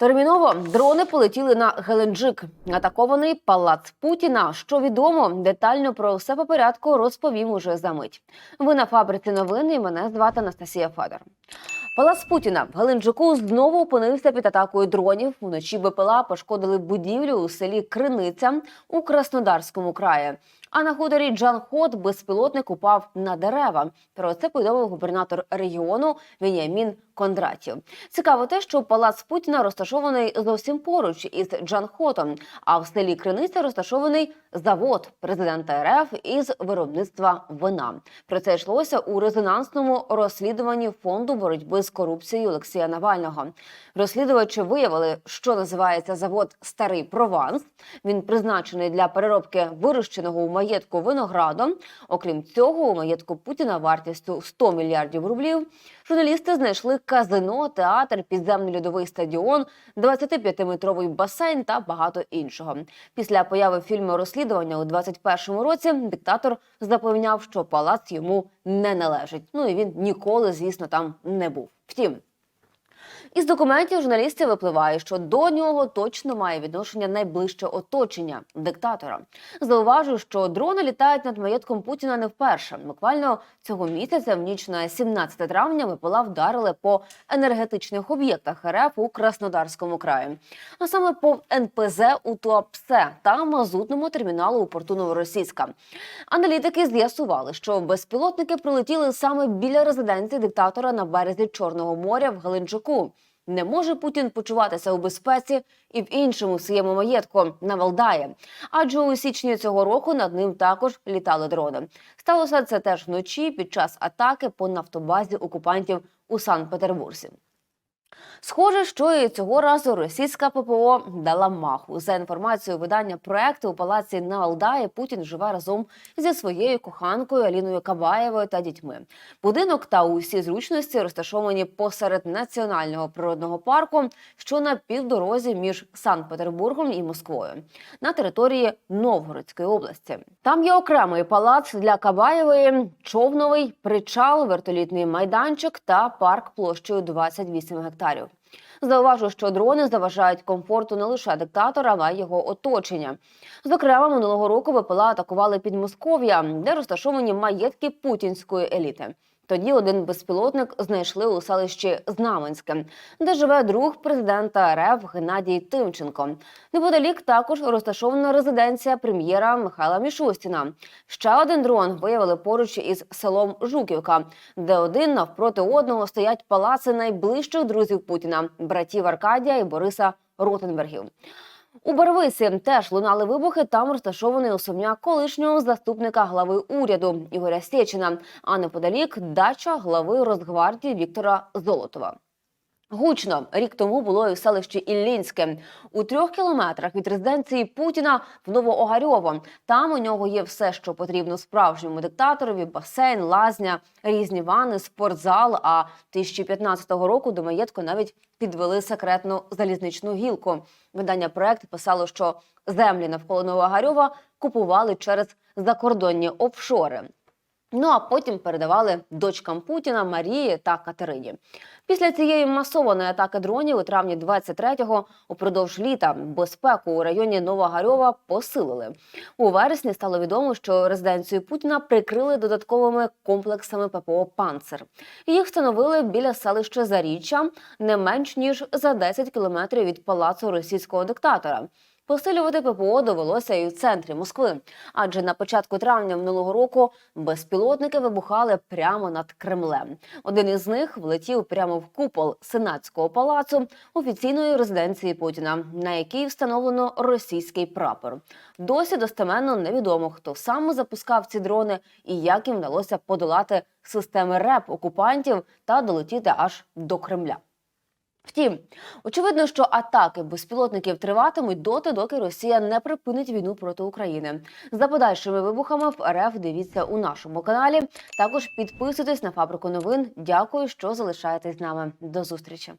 Терміново дрони полетіли на Геленджик. Атакований палац Путіна. Що відомо, детально про все по порядку розповім уже за мить. Ви на фабриці новини. Мене звати Анастасія Федор. Палац Путіна в Геленджику знову опинився під атакою дронів. Уночі БПЛА пошкодили будівлю у селі Криниця у Краснодарському краї. А на хуторі Джанхот безпілотник упав на дерева. Про це повідомив губернатор регіону Веніамін Кондратів. Цікаво те, що палац Путіна розташований зовсім поруч із Джанхотом, а в селі Криниця розташований завод президента РФ із виробництва вина. Про це йшлося у резонансному розслідуванні фонду боротьби з корупцією Олексія Навального. Розслідувачі виявили, що називається завод Старий Прованс. Він призначений для переробки вирощеного у маєтку винограду. Окрім цього, у маєтку Путіна вартістю 100 мільярдів рублів. Журналісти знайшли казино, театр, підземний льодовий стадіон, 25-метровий басейн та багато іншого. Після появи фільму розслідування у 21-му році диктатор запевняв, що палац йому не належить. Ну і він ніколи, звісно, там не був. Втім. Із документів журналістів випливає, що до нього точно має відношення найближче оточення диктатора. Зауважу, що дрони літають над маєтком Путіна не вперше. Буквально цього місяця, в ніч на 17 травня, ВПЛА вдарили по енергетичних об'єктах РФ у Краснодарському краї, а саме по НПЗ у Туапсе та мазутному терміналу у порту Новоросійська. Аналітики з'ясували, що безпілотники прилетіли саме біля резиденції диктатора на березі Чорного моря в Геленджику. Не може Путін почуватися у безпеці і в іншому своєму маєтку на Валдаї. Адже у січні цього року над ним також літали дрони. Сталося це теж вночі під час атаки по нафтобазі окупантів у Санкт-Петербурзі. Схоже, що і цього разу російська ППО дала маху. За інформацією видання проекту у палаці на Алдаї Путін живе разом зі своєю коханкою Аліною Кабаєвою та дітьми. Будинок та усі зручності розташовані посеред національного природного парку, що на півдорозі між Санкт-Петербургом і Москвою на території Новгородської області. Там є окремий палац для Кабаєвої, човновий причал, вертолітний майданчик та парк площею 28 гектарів. Зауважу, що дрони заважають комфорту не лише диктатора, а й його оточення. Зокрема, минулого року ВПЛА атакували Підмосков'я, де розташовані маєтки путінської еліти. Тоді один безпілотник знайшли у селищі Знаменське, де живе друг президента РФ Геннадій Тимченко. Неподалік також розташована резиденція прем'єра Михайла Мішустіна. Ще один дрон виявили поруч із селом Жуківка, де один навпроти одного стоять палаци найближчих друзів Путіна братів Аркадія і Бориса Ротенбергів. У Барвисі теж лунали вибухи. Там розташований особняк колишнього заступника глави уряду Ігоря Сєчина, а неподалік дача глави Росгвардії Віктора Золотова. Гучно рік тому було і в селищі Іллінське у трьох кілометрах від резиденції Путіна в Новоогарьово. Там у нього є все, що потрібно справжньому диктаторові: басейн, лазня, різні вани, спортзал. А 2015 року до маєтку навіть підвели секретну залізничну гілку. Видання проект писало, що землі навколо Новоогарьова купували через закордонні офшори. Ну а потім передавали дочкам Путіна Марії та Катерині. Після цієї масованої атаки дронів у травні 23-го упродовж літа безпеку у районі Новогарьова посилили. У вересні стало відомо, що резиденцію Путіна прикрили додатковими комплексами ППО Панцер. Їх встановили біля селища Заріччя не менш ніж за 10 кілометрів від палацу російського диктатора. Посилювати ППО довелося і в центрі Москви, адже на початку травня минулого року безпілотники вибухали прямо над Кремлем. Один із них влетів прямо в купол сенатського палацу офіційної резиденції Путіна, на якій встановлено російський прапор. Досі достеменно невідомо, хто саме запускав ці дрони і як їм вдалося подолати системи РЕП окупантів та долетіти аж до Кремля. Втім, очевидно, що атаки безпілотників триватимуть доти, доки Росія не припинить війну проти України. За подальшими вибухами в РФ дивіться у нашому каналі. Також підписуйтесь на фабрику новин. Дякую, що залишаєтесь з нами. До зустрічі.